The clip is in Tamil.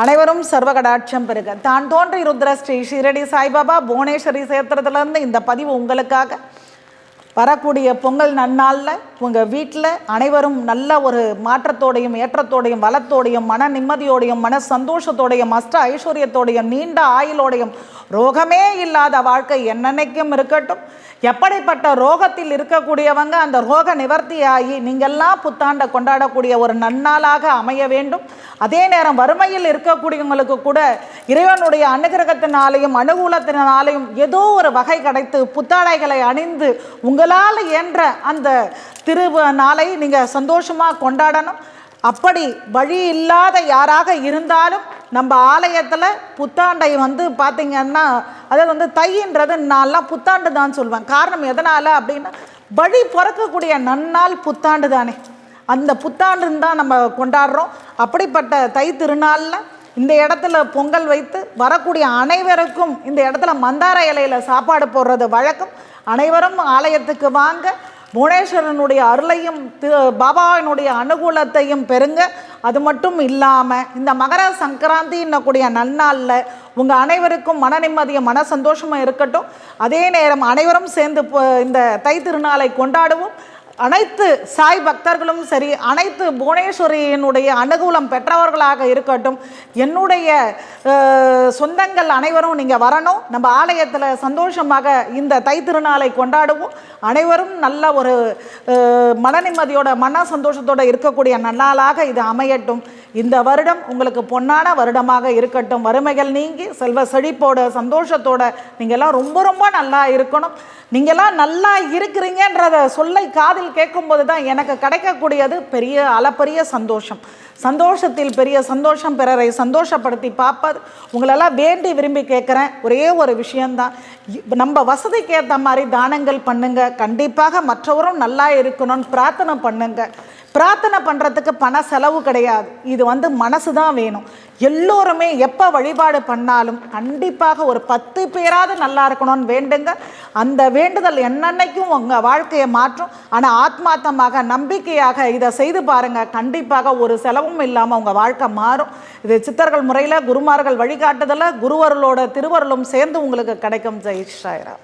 அனைவரும் சர்வகடாட்சம் பெருக தான் தோன்றி ருத்ர ஸ்ரீ ஷீரடி சாய்பாபா புவனேஸ்வரி சேத்திரத்திலிருந்து இந்த பதிவு உங்களுக்காக. வரக்கூடிய பொங்கல் நன்னாளில் உங்கள் வீட்டில் அனைவரும் நல்ல ஒரு மாற்றத்தோடையும் ஏற்றத்தோடையும் வளத்தோடையும் மன நிம்மதியோடையும் மன சந்தோஷத்தோடையும் அஷ்ட ஐஸ்வர்யத்தோடையும் நீண்ட ஆயுளோடையும் ரோகமே இல்லாத வாழ்க்கை என்னென்னைக்கும் இருக்கட்டும். எப்படிப்பட்ட ரோகத்தில் இருக்கக்கூடியவங்க அந்த ரோக நிவர்த்தியாகி நீங்கள்லாம் புத்தாண்டை கொண்டாடக்கூடிய ஒரு நன்னாளாக அமைய வேண்டும். அதே நேரம் வறுமையில் இருக்கக்கூடியவங்களுக்கு கூட இறைவனுடைய அனுகிரகத்தினாலையும் அனுகூலத்தினாலையும் ஏதோ ஒரு வகை கிடைத்து புத்தாடைகளை அணிந்து உங்களால் என்ற அந்த திரு நாளை நீங்கள் சந்தோஷமாக கொண்டாடணும். அப்படி வழி இல்லாத யாராக இருந்தாலும் நம்ம ஆலயத்தில் புத்தாண்டை வந்து பார்த்திங்கன்னா அதாவது வந்து தைன்றது நான்லாம் புத்தாண்டு தான் சொல்லுவேன். காரணம் எதனால் அப்படின்னா வழி பிறக்கக்கூடிய நன்னாள் புத்தாண்டு தானே அந்த புத்தாண்டுன்னு தான் நம்ம கொண்டாடுறோம். அப்படிப்பட்ட தை திருநாளில் இந்த இடத்துல பொங்கல் வைத்து வரக்கூடிய அனைவருக்கும் இந்த இடத்துல மந்தார இலையில் சாப்பாடு போடுறது வழக்கம். அனைவரும் ஆலயத்துக்கு வாங்க. புவனேஸ்வரனுடைய அருளையும் திரு பாபாவினுடைய அனுகூலத்தையும் பெறுங்க. அது மட்டும் இல்லாமல் இந்த மகர சங்கராந்தி என்னக்கூடிய நன்னாளில் உங்கள் அனைவருக்கும் மன நிம்மதியும் மன சந்தோஷமும் இருக்கட்டும். அதே நேரம் அனைவரும் சேர்ந்து போ- இந்த தை திருநாளை கொண்டாடுவோம். அனைத்து சாய் பக்தர்களும் சரி அனைத்து புவனேஸ்வரியினுடைய அனுகூலம் பெற்றவர்களாக இருக்கட்டும் என்னுடைய சொந்தங்கள் அனைவரும் நீங்கள் வரணும். நம்ம ஆலயத்தில் சந்தோஷமாக இந்த தை திருநாளை கொண்டாடுவோம். அனைவரும் நல்ல ஒரு மனநிம்மதியோட மன நிம்மதியோட மன சந்தோஷத்தோட இருக்கக்கூடிய நன்னாளாக இது அமையட்டும். இந்த வருடம் உங்களுக்கு பொன்னான வருடமாக இருக்கட்டும். வறுமைகள் நீங்கி செல்வ செழிப்போட சந்தோஷத்தோட எல்லாம் ரொம்ப ரொம்ப நல்லா இருக்கணும். நீங்கள்லாம் நல்லா இருக்கிறீங்கன்றத சொல்லை காதில் கேட்கும்போது தான் எனக்கு கிடைக்கக்கூடியது பெரிய அளப்பரிய சந்தோஷம். சந்தோஷத்தில் பெரிய சந்தோஷம் பிறரை சந்தோஷப்படுத்தி பார்ப்பது. உங்களெல்லாம் வேண்டி விரும்பி கேட்குறேன். ஒரே ஒரு விஷயந்தான் நம்ம வசதிக்கு ஏற்ற மாதிரி தானங்கள் பண்ணுங்க. கண்டிப்பாக மற்றவரும் நல்லா இருக்கணும்னு பிரார்த்தனை பண்ணுங்க. பிரார்த்தனை பண்ணுறதுக்கு பண செலவு கிடையாது. இது வந்து மனசு தான் வேணும். எல்லோருமே எப்போ வழிபாடு பண்ணாலும் கண்டிப்பாக ஒரு பத்து பேராவது நல்லா இருக்கணும்னு வேண்டுங்க. அந்த வேண்டுதல் என்னன்னைக்கும் உங்கள் வாழ்க்கையை மாற்றும். ஆனால் ஆத்மார்த்தமாக நம்பிக்கையாக இதை செய்து பாருங்கள் கண்டிப்பாக ஒரு செலவும் இல்லாமல் உங்கள் வாழ்க்கை மாறும். இது சித்தர்கள் முறையில் குருமார்கள் வழிகாட்டுதலில் குருவர்களோட திருவருளும் சேர்ந்து உங்களுக்கு கிடைக்கும். ஜெய் ஷாயிரா